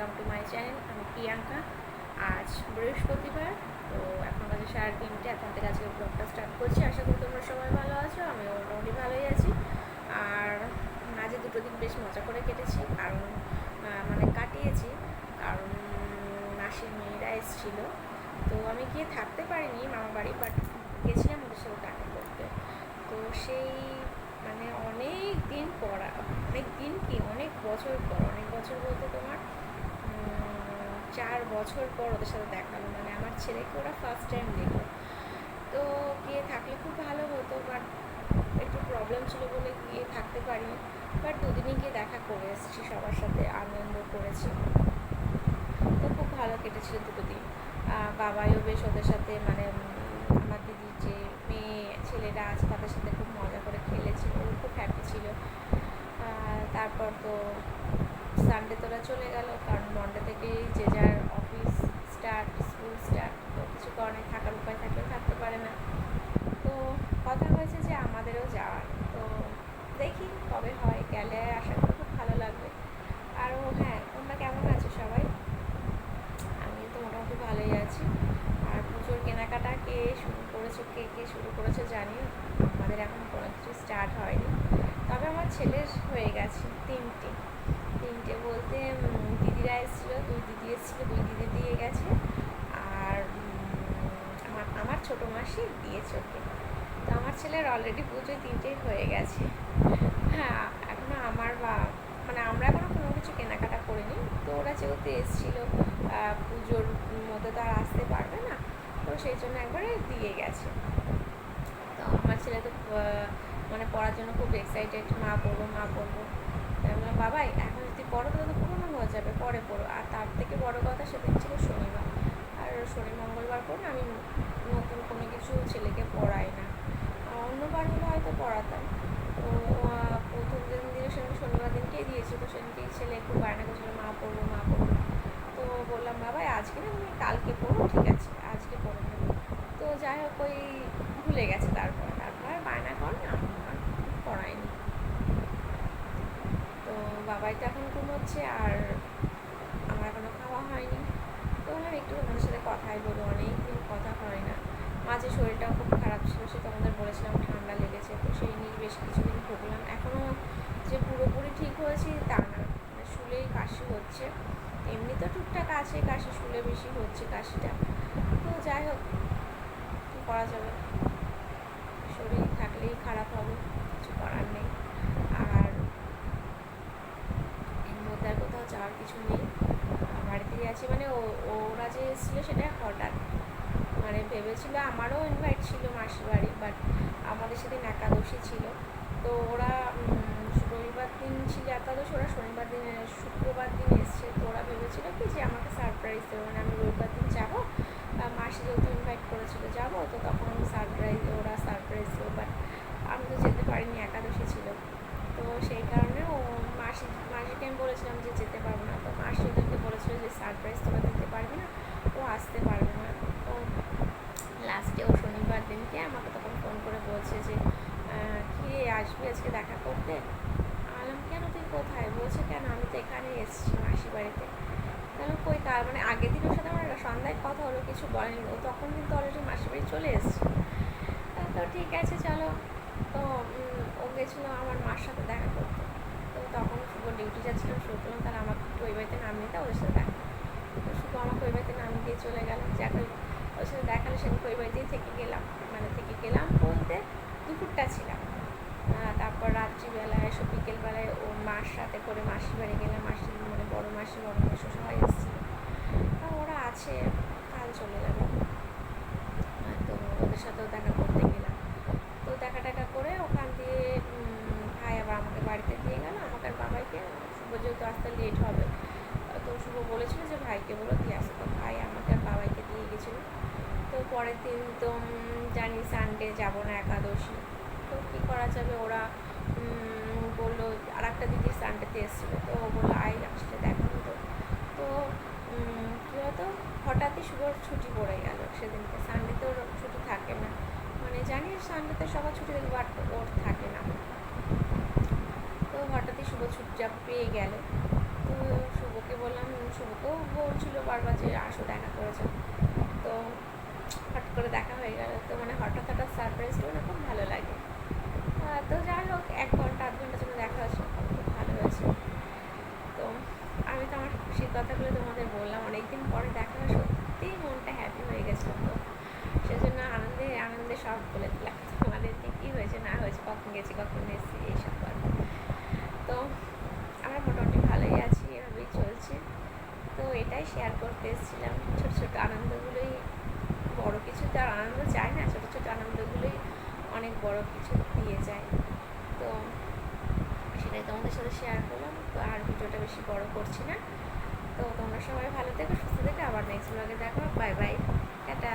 Welcome to my channel আমি প্রিয়াঙ্কা। আজ বৃহস্পতিবার, তো এখন বাজে সাড়ে তিনটে। এখন থেকে আজকে ব্লগটা স্টার্ট করছি। আশা করি তোমরা সবাই ভালো আছো আমি মোটামুটি ভালোই আছি। আর আজকে দুটো দিন বেশ মজা করে কেটেছি, কারণ মানে কাটিয়েছি, কারণ মাসির মেয়েরা এসেছিল। তো আমি গিয়ে থাকতে পারিনি, মামা বাড়ি বাট গেছিলাম ওদের সাথে দেখা করতে। তো সেই মানে অনেক দিন পর, অনেক দিন কি, অনেক বছর পর, অনেক বছর বলতে তোমার চার বছর পর ওদের সাথে দেখা হলো মানে আমার ছেলেকে ওরা ফার্স্ট টাইম দেখল। তো গিয়ে থাকলে খুব ভালো হতো বাট একটু প্রবলেম ছিল বলে গিয়ে থাকতে পারিনি। বাট দুদিনই গিয়ে দেখা করে এসেছি সবার সাথে, আনন্দ করেছি। তো খুব ভালো কেটেছিল দুটো দিন। বাবাইও বেশ ওদের সাথে মানে আমার দিদির যে মেয়ে, ছেলেরা আছে, তাদের সাথে খুব মজা করে খেলেছিল খুব হ্যাপি ছিল। তারপর তো সানডে তোরা চলে গেল, কারণ মন্ডে থেকেই যে যার অফিস স্টার্ট স্কুল স্টার্ট তো কিছু কারণে থাকার উপায় থাকলেও থাকতে পারে না। তো কথা হয়েছে যে আমাদেরও যাওয়ার, তো দেখি কবে হয়, গেলে আশা করি খুব ভালো লাগবে। আরও হ্যাঁ তোমরা কেমন আছো সবাই? আমি তো মোটামুটি ভালোই আছি। আর পুজোর কেনাকাটা কে শুরু করেছ, কে কে শুরু করেছ জানি আমাদের এখন কোনো কিছু স্টার্ট হয়নি। তবে আমার ছেলের হয়ে গেছে তিনটে তিনটে বলতে উম, দিদিরা এসেছিল দুই দিদি এসেছিল দুই দিদি দিয়ে গেছে আর উম, আমার আমার মাসি দিয়েছে ওকে। তো আমার ছেলের অলরেডি পুজোয় তিনটেই হয়ে গেছে। হ্যাঁ এখনও আমার বা মানে আমরা এখনও কোনো কিছু কেনাকাটা করিনি। তো ওরা যেহেতু এসেছিল পুজোর মধ্যে তো আর আসতে পারবে না। তো সেই জন্য একবারে দিয়ে গেছে। তো আমার ছেলে তো মানে পড়ার জন্য খুব এক্সাইটেড মা পড়ব মা পড়ব। আমি বললাম, বাবাই, এখন যদি পড়ো তাহলে তো পুরোনো হয়ে যাবে, পরে পড়ো। আর তার থেকে বড় কথা সেদিন ছিল শনিবার। আর শনি মঙ্গলবার করে আমি নতুন কোনো কিছু ছেলেকে পড়াই না। অন্যবার হলে হয়তো পড়াতাম। তো প্রথম দিন দিনে সেদিন শনিবার দিনকেই দিয়েছি। তো সেদিনকেই ছেলে একটু বায়না করছিল, মা, পড়ব মা, পড়ব। তো বললাম বাবা আজকে না তুমি কালকে পড়ো, ঠিক আছে, আজকে পড়ে নেব। তো যাই হোক, ওই ভুলে গেছে তারপর। তারপর বায়না কর না পড়ায়নি তো বাবাই তো এখন ঘুমোচ্ছে আর আমার এখনও খাওয়া হয়নি। তো বললাম, একটু তোমাদের সাথে কথাই বলো অনেক কথা হয় না। মাঝে শরীরটাও খুব খারাপ ছিল, সে তোমাদের বলেছিলাম ঠান্ডা লেগেছে, তো সেই নিয়ে বেশ কিছুদিন ভুগলাম। এখনও যে পুরোপুরি ঠিক হয়েছি তা না মানে শুলেই কাশি হচ্ছে। এমনি তো টুকটাক আছে, কাশি শুলে বেশি হচ্ছে কাশিটা। তো যাই হোক করা যাবে? শরীর থাকলেই খারাপ হবে, কিছু করার নেই। আর এর মধ্যে আর কোথাও যাওয়ার কিছু নেই। বাড়িতেই আছি মানে ও- ওরা যে এসেছিল সেটা হঠাৎ মানে ভেবেছিল, আমারও ইনভাইট ছিল মাসির বাড়ি বাট আমাদের সেদিন একাদশী ছিল। তো ওরা রবিবার দিন ছিল একাদশী, ওরা শনিবার দিন, শুক্রবার দিন এসছে। তো ওরা ভেবেছিল কি যে আমাকে সারপ্রাইজ দেবে মানে আমি রবিবার দিন যাব। মাসি যেহেতু ইনভাইট করেছিল যাব, তো তখন আমি সারপ্রাইজ ওরা সারপ্রাইজ দেবো বাট আমি তো যেতে পারিনি, একাদশী ছিল। তো সেই কারণে ও মাসি, মাসিকে আমি বলেছিলাম যে যেতে পারব না। তো মাসি ওদেরকে বলেছিল যে সারপ্রাইজ তোরা দিতে পারবি না। ও আসতে পারবে না। তো লাস্টে ও শনিবার দিনকে আমাকে তখন ফোন করে বলছে যে কি আসবি আজকে দেখা করতে? আলাম কেন তুই কোথায়? বলছে, কেন? আমি তো এখানে এসেছি মাসি বাড়িতে। তাহলে কই কার? মানে আগের দিন ওর সাথে আমার সন্ধ্যায় কথা হলো, কিছু বলেনি। ও তখন কিন্তু অলরেডি মাসি বাড়ি চলে এসছে। তা ঠিক আছে, চলো। তো ও গেছিল আমার মার সাথে দেখা করতে। তো তখন শুভ ডিউটি যাচ্ছিলাম শুভ বললাম তাহলে আমাকে একটু ওই বাড়িতে নামিয়ে দাও, ওদের সাথে আমাকে ওই বাড়িতে নামিয়ে দিয়ে চলে গেল যাকে ওর সাথে দেখালে সেদিন ওই বাড়িতেই থেকে গেলাম মানে থেকে গেলাম বলতে দুপুরটা ছিলাম তারপর রাত্রিবেলায় এসব বিকেলবেলায় ও মার সাথে করে মাসির বাড়ি গেলাম। মাসি মানে বড় মাসি বড় মাসি সবাই এসেছিল ওরা আছে, কাল চলে যাবে। তো ওদের সাথেও দেখা করতে গেলাম তো দেখা টাকা করে ওখান দিয়ে উম, ভাই আবার আমাকে বাড়িতে দিয়ে গেল আমাকে আর বাবাইকে শুভ যেহেতু আসতে লেট হবে আহ, তো শুভ বলেছিল যে ভাইকে বলো, দিয়ে আসো তো ভাই আমাকে বাবাইকে দিয়ে গেছিল। তো পরের দিন তো জানি সানডে যাব না একাদশী। তো কী করা যাবে? ওরা বলল আর একটা দিদি সানডেতে এসেছিল। তো ও বলল আই আসলে দেখো তো। তো কী হতো হঠাৎই শুভর ছুটি পড়ে গেল সেদিনকে। সানডেতে ওর ছুটি থাকে না। মানে জানি সানডেতে সবার ছুটি থাকে বাট ওর থাকে না। তো হঠাৎই শুভ ছুটিটা পেয়ে গেল। তো শুভকে বললাম শুভকে বলছিল বারবার যে আসো, দেখা করেছ তো হট করে দেখা হয়ে গেল। তো মানে হঠাৎ হঠাৎ সারপ্রাইজগুলো না খুব ভালো লাগে। তো যাই হোক, এক ঘণ্টা, আধ ঘণ্টার জন্য দেখা হয়েছে। খুব ভালো হয়েছে। তো আমি তো আমার খুশির কথাগুলো তোমাদের বললাম। অনেকদিন পরে দেখা হয়, সত্যিই মনটা হ্যাপি হয়ে গেছিল তো। সেজন্য আনন্দে আনন্দে সব বলে দিলাম। তোমাদেরকে কী হয়েছে, না হয়েছে, কখন গেছি, কখন এসেছি, এইসব কথা। তো আমরা মোটামুটি ভালোই আছি। এটাই শেয়ার করতে এসেছিলাম। ছোটো ছোটো আনন্দগুলোই বড় কিছু তো আনন্দ চায় না, ছোটো ছোটো আনন্দগুলোই অনেক বড় কিছু দিয়ে যায়। তো সেটাই তোমাদের সাথে শেয়ার করলাম। তো আর ভিডিওটা বেশি বড় করছি না। তো তোমরা সবাই ভালো থেকো, সুস্থ থেকো। আবার নেক্সট ব্লগে দেখো বাই বাই টাটা